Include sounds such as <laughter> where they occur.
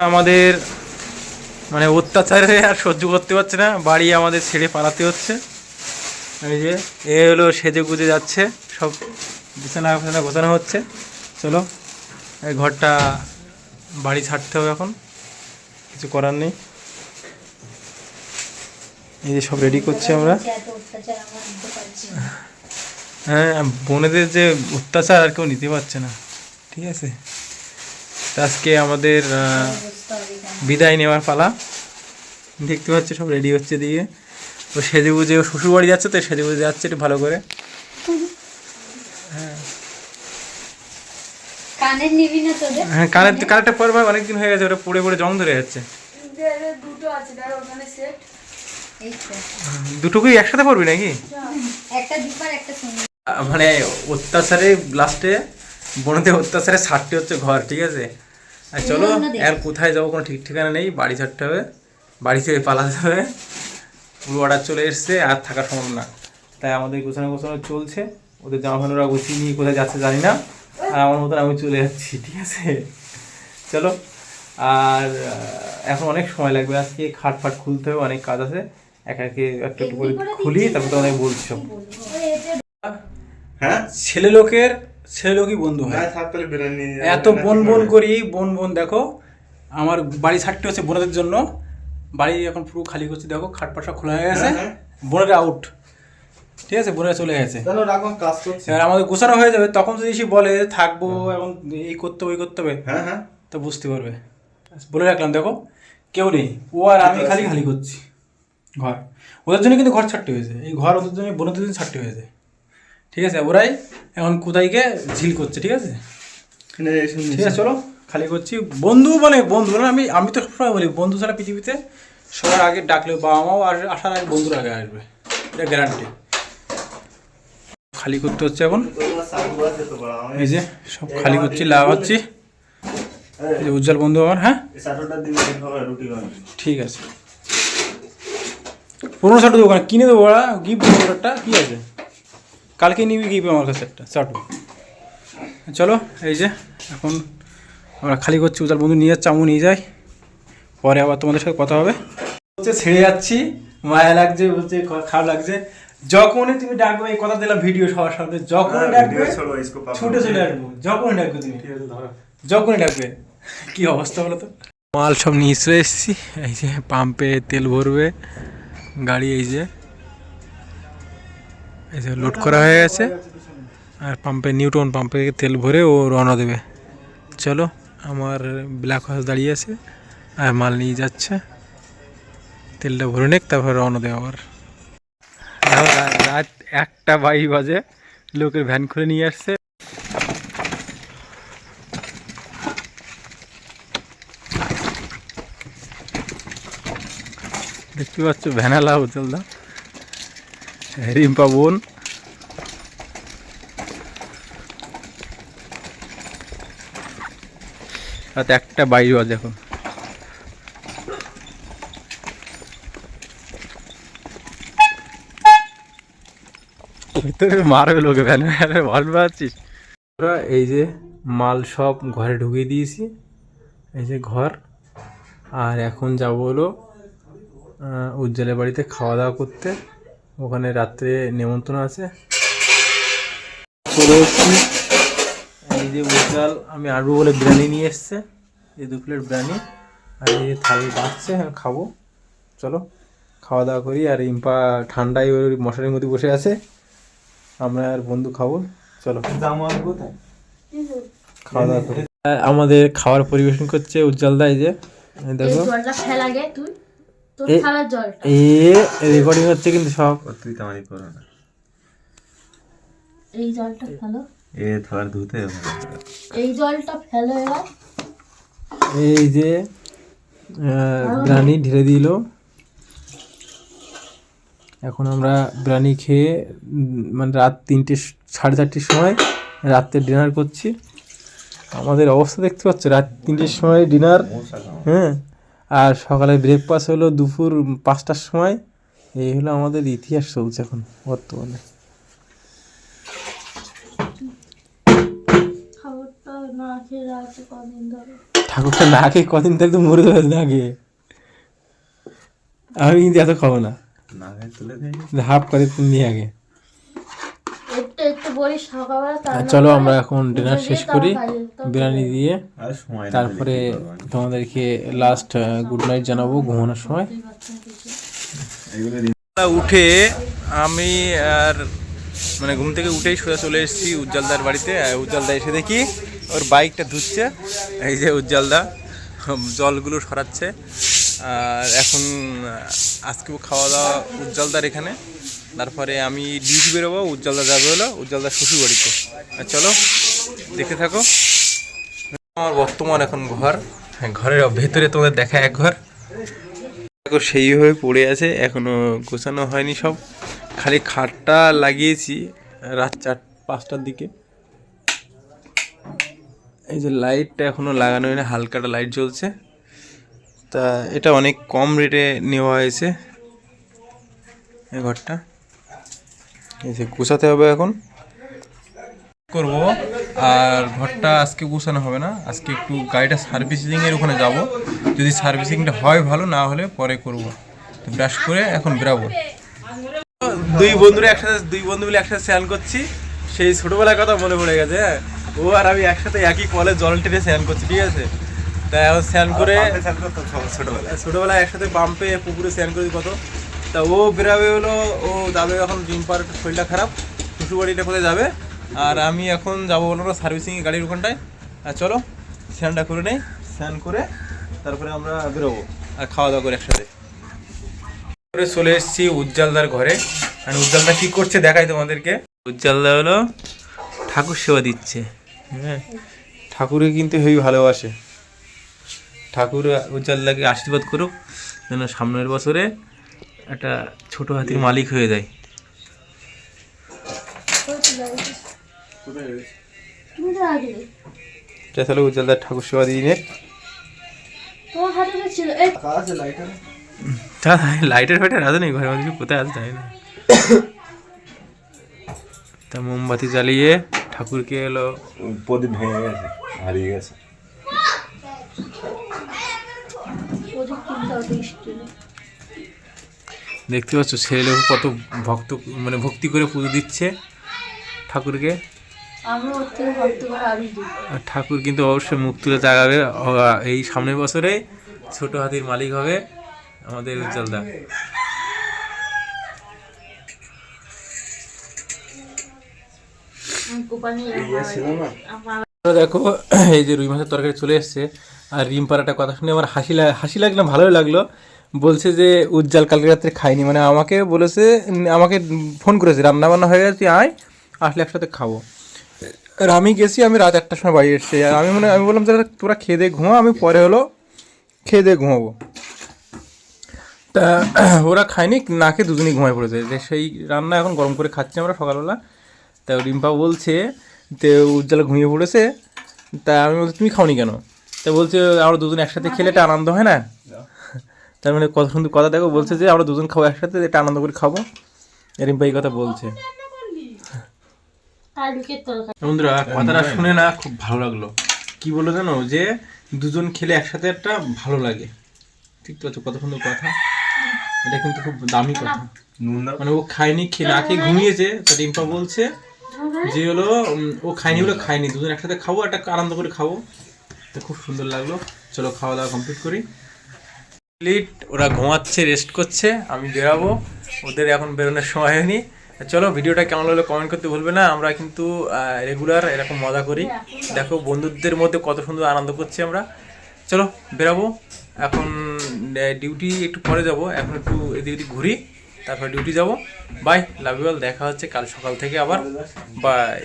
আমাদের মানে অত্যাচারে আর সহ্য করতে পারছে না, বাড়ি আমাদের ছেড়ে পালাতে হচ্ছে। এই যে, এ হলো সেজে গুজে যাচ্ছে, সব বিছানা ফিছানা গোছানো হচ্ছে। চলো, এই ঘরটা বাড়ি ছাড়তে হবে এখন, কিছু করার নেই। এই যে সব রেডি করছি আমরা। হ্যাঁ বোনেদের যে অত্যাচার আর কেউ নিতে পারছে না, ঠিক আছে? আজকে আমাদের। বিদায় নেওয়ার পালা। দেখতে পাচ্ছি সব রেডি হচ্ছে দিয়ে। ও সেজে গুজে ও শ্বশুর বাড়ি যাচ্ছে তো সেজে গুজে যাচ্ছে একটু ভালো করে। কানের নিবি না তোদের? হ্যাঁ কানের কানেরটা পরবার অনেকদিন হয়ে গেছে ওটা পড়ে পড়ে জং ধরে যাচ্ছে। দুটো আছে দাঁড়া ওখানে সেট দুটোকেই একসাথে পড়বি নাকি? মানে অত্যাচারে লাস্টে বোনদের অত্যাচারে ছাড়তে হচ্ছে ঘর ঠিক আছে? আর চলো আর কোথায় যাব কোনো ঠিক ঠিকানা নেই বাড়ি ছাড়তে হবে বাড়ি থেকে পালাতে হবে। পুরো অর্ডার চলে এসছে আর থাকা সম্ভব না। তাই আমাদের গোছানো গোছানো চলছে। ওদের জামা প্যান্টরা গুছিয়ে নিয়ে কোথায় যাচ্ছে জানি না। আর আমার মতন আমি চলে যাচ্ছি ঠিক আছে? চলো আর এখন অনেক সময় লাগবে। আজকে খাট ফাট খুলতে হবে অনেক কাজ আছে। একা একে একটু একটু করে খুলি তারপর তোমাদের বলছি সব। হ্যাঁ? ছেলে লোকের ছেলে লোকই বন্ধু হয়। হ্যাঁ। এত বন বন করি বন বন দেখো আমার বাড়ি ছাড়তে হচ্ছে বোনদের জন্য। বাড়ি এখন পুরো খালি করছি দেখো খাট পাট খোলা হয়ে গেছে। হ্যাঁ, বোনের আউট ঠিক আছে বোনেরা চলে গেছে। এবার আমাদের গোছানো হয়ে যাবে তখন যদি এসে বলে থাকব এবং এই করতে হবে ওই করতে হবে হ্যাঁ হ্যাঁ। তো বুঝতে পারবে। বলে রাখলাম দেখো কেউ নেই। ও আর আমি খালি খালি করছি। ঘর। ওদের জন্য কিন্তু ঘর ছাড়তে হয়েছে। এই ঘর ওদের জন্য বোনদের জন্য ছাড়তে হয়েছে। ঠিক আছে ওরাই এখন কোথায় গিয়ে ঝিল করছে ঠিক আছে? ঠিক আছে চলো খালি করছি। বন্ধু মানে বন্ধু মানে আমি আমি তো সবসময় বলি বন্ধু ছাড়া পৃথিবীতে সবার আগে ডাকলে বাবা মাও আর আসার আগে বন্ধুর আগে আসবে। এটা গ্যারান্টি খালি করতে হচ্ছে এখন। এই যে সব খালি করছি লাভ হচ্ছি এই যে উজ্জ্বল বন্ধু আমার হ্যাঁ? ঠিক আছে। পুরোনো শার্টু দোকানে কিনে দেবো ওরা গিফট একটা কী আছে? কালকে নিবি গিফট আমার কাছে একটা শার্টু চলো এই যে এখন আমরা খালি করছি উজার বন্ধু নিয়ে যাচ্ছে আমু নিয়ে যাই পরে আবার তোমাদের সাথে কথা হবে। হচ্ছে ছেড়ে যাচ্ছি। মায়া লাগছে বলছে খারাপ লাগছে। যখনই তুমি ডাকবে এই কথা দিলাম ভিডিও সবার সামনে। যখনই ডাকবে ছুটে চলে আসব। যখনই ডাকবে তুমি। যখনই ডাকবে। কি অবস্থা বলো তো? মাল সব নিয়ে চলে এসেছি। এই যে পাম্পে তেল ভরবে। গাড়ি এই যে। যে লোড করা হয়ে গেছে, আর পাম্পে নিউটন পাম্পে তেল ভরে ও রওনা দেবে। চলো, আমার ব্ল্যাক হাউস দাঁড়িয়ে আছে, আর মাল নিয়ে যাচ্ছে। তেলটা ভরে নেক, তারপর রওনা দেবে আবার। রাত একটা বাই বাজে, লোকের ভ্যান খুলে নিয়ে আসছে। দেখতে পাচ্ছ ভ্যানালা হোটেলদা রিম্পা বোন। রাত একটা বাইরে বাজে এখন। মারবে লোকে, ভ্যানে ভালো পাচ্ছিস আমরা এই যে মাল সব ঘরে ঢুকিয়ে দিয়েছি, এই যে ঘর। আর এখন যাব হলো উজ্জ্বলের বাড়িতে খাওয়া দাওয়া করতে। ওখানে রাত্রে নেমন্ত্রণ আছে। চলে এসছি। এই যে উজ্জ্বল আমি আরবো বলে বিরিয়ানি নিয়ে এসছে। এই দু প্লেট বিরিয়ানি। আর এই যে থাল বাঁচছে আমি খাব। চলো খাওয়া দাওয়া করি। আর ইম্পা ঠান্ডায় ওই মশারির মধ্যে বসে আছে। আমরা আর বন্ধু খাব। চলো। খাওয়া দাওয়া করি। আমাদের খাবার পরিবেশন করছে উজ্জ্বল দা এই যে। দেখো। তুই? তোর এ- থালার জলটা এ রেকর্ডিং হচ্ছে কিন্তু সব। তুই করো না। এই জলটা ফেলো। এ থালার ধুতে এই জলটা ফেলো এবার। এই যে বিরিয়ানি ঢেলে দিল। এখন আমরা বিরিয়ানি খেয়ে মানে রাত তিনটে সাড়ে চারটের সময় রাত্রে ডিনার করছি। আমাদের অবস্থা দেখতে পাচ্ছ? রাত তিনটের সময় ডিনার হ্যাঁ। আর সকালে ব্রেকফাস্ট হলো দুপুর পাঁচটার সময়। এই হলো আমাদের ইতিহাস চলছে এখন বর্তমানে। ঠাকুরটা না খেয়ে কদিন ধরে। তো মরে যাবে না খেয়ে আমি কিন্তু এত খাব না। হাফ করে তুমি আগে একটু একটু বলি সকালবেলা আর তার চলো আমরা এখন ডিনার শেষ করি। বিরিয়ানি দিয়ে। আর সময় না তারপরে তোমাদেরকে লাস্ট গুড নাইট জানাব ঘুমানোর সময়। উঠে আমি আর মানে ঘুম থেকে উঠেই সোজা চলে এসেছি উজ্জ্বলদার বাড়িতে। উজ্জ্বলদা এসে দেখি ওর বাইকটা ধুচ্ছে। এই যে উজ্জ্বলদা জলগুলো সরাচ্ছে। আর এখন আজকেও খাওয়া দাওয়া উজ্জ্বলদার এখানে। তারপরে আমি ডিউটি বেরোবো, উজ্জ্বলদা যাবে হলো, উজ্জ্বলদার শ্বশুর বাড়িতে আর চলো, দেখতে থাকো। আমার বর্তমান এখন ঘর। হ্যাঁ ঘরের ভেতরে তোমাদের দেখা এক ঘর। দেখো, সেইভাবে পড়ে আছে, এখনও গোছানো হয়নি সব। খালি খাটটা লাগিয়েছি রাত চার, পাঁচটার দিকে। এই যে লাইটটা এখনও লাগানো হয়নি, হালকাটা লাইট জ্বলছে। তা এটা অনেক কম রেটে নেওয়া হয়েছে ঘরটা। এই যে গোছাতে হবে এখন। করব আর ঘরটা আজকে গোছানো হবে না। আজকে একটু গাড়িটা সার্ভিসিং এর ওখানে যাব। যদি সার্ভিসিংটা হয় ভালো না হলে পরে করব। তো ব্রাশ করে এখন বেরাবো। দুই বন্ধুরা একসাথে দুই বন্ধু মিলে একসাথে স্নান করছি। সেই ছোটবেলার কথা মনে পড়ে গেছে হ্যাঁ। ও আর আমি একসাথে একই কলে জল টেনে স্নান করছি ঠিক আছে? তা এখন স্নান করে ছোটবেলায়। ছোটবেলায় একসাথে পাম্পে পুকুরে স্নান করি কত? তা ও বেরাবে হলো, ও যাবে এখন জিম একটু শরীরটা খারাপ, শ্বশুরবাড়িটা কোথায় যাবে? আর আমি এখন যাব বলো সার্ভিসিং গাড়ির ওখানটায়। আর চলো, স্নানটা করে নেই, স্নান করে তারপরে আমরা বেরোবো আর খাওয়া দাওয়া করে একসাথে। তারপরে চলে এসেছি উজ্জ্বলদার ঘরে। আর উজ্জ্বলদা কি করছে দেখাই তোমাদেরকে। উজ্জ্বলদা হলো ঠাকুর সেবা দিচ্ছে। হ্যাঁ ঠাকুরে কিন্তু হেবি ভালোবাসে। ঠাকুর উজ্জ্বলদাকে আশীর্বাদ করুক, যেন সামনের বছরে একটা ছোট হাতির মালিক হয়ে যায়। তাহলে উজ্জ্বলদার ঠাকুর সেবা দিয়ে লাইটার ফাইটার আছে নাকি? ঘরের মধ্যে কোথায় আছে জানি না। তা মোমবাতি জ্বালিয়ে ঠাকুরকে এলো। প্রদীপ ভেঙে গেছে হারিয়ে গেছে। দেখতে পাচ্ছ ছেলে কত ভক্ত মানে ভক্তি করে পুজো দিচ্ছে ঠাকুরকে। ঠাকুর কিন্তু অবশ্যই মুখ তুলে তাকাবে এই সামনের বছরে ছোট হাতির মালিক হবে আমাদের উজ্জ্বলদা। দেখো এই যে রুই মাছের তরকারি চলে এসছে আর রিম পাড়াটা কথা শুনে আমার হাসি হাসি লাগল ভালোই লাগল। বলছে যে, উজ্জ্বল কালকে রাত্রে খাইনি। মানে আমাকে বলেছে আমাকে ফোন করেছে রান্না বান্না হয়ে গেছে, আয়, আসলে একসাথে খাব। আর আমি গেছি, আমি রাত একটার সময় বাড়ি এসেছি। আর আমি মানে আমি বললাম যে তোরা খেয়ে দিয়ে ঘুমা। আমি পরে হলো, খেয়ে দিয়ে ঘুমাবো। তা, <clears throat> ওরা খায়নি, না খেয়ে দুজনেই ঘুমায় পড়েছে। যে, সেই রান্না এখন গরম করে খাচ্ছি আমরা সকালবেলা। তা, রিম্পা বলছে যে, উজ্জ্বল ঘুমিয়ে পড়েছে। তা, আমি বলছি, তুমি খাওনি কেন? তা, বলছে আমরা দুজন একসাথে খেলে একটা আনন্দ হয় না? তার মানে কত সুন্দর কথা দেখো বলছে যে আমরা দুজন খাব একসাথে এটা আনন্দ করে খাব। রিম্পা এই কথা বলছে। বন্ধুরা কথাটা শুনে না খুব ভালো লাগল। কি বলল জানো? যে দুজন খেলে একসাথে একটা ভালো লাগে। ঠিক তো আছে কত সুন্দর কথা। এটা কিন্তু খুব দামি কথা। মানে ও খায়নি খেয়ে না খেয়ে ঘুমিয়েছে। তা রিম্পা বলছে যে হলো ও খায়নি বলে খায়নি। দুজন একসাথে খাব একটা আনন্দ করে খাব। তো খুব সুন্দর লাগল। চলো খাওয়া দাওয়া কমপ্লিট করি। কমপ্লিট ওরা ঘুমাচ্ছে রেস্ট করছে, আমি বেরাবো। ওদের এখন বেরোনোর সময় হয়নি। চলো, ভিডিওটা কেমন লাগল কমেন্ট করতে ভুলবে না। আমরা কিন্তু রেগুলার এরকম মজা করি। দেখো, বন্ধুদের মধ্যে কত সুন্দর আনন্দ করছি আমরা। চলো, বেরাবো। এখন ডিউটি একটু পরে যাব। এখন একটু এদিক এদিক ঘুরি, তারপর ডিউটি যাব। বাই লাভ ইউ অল দেখা হচ্ছে কাল সকাল থেকে আবার। বাই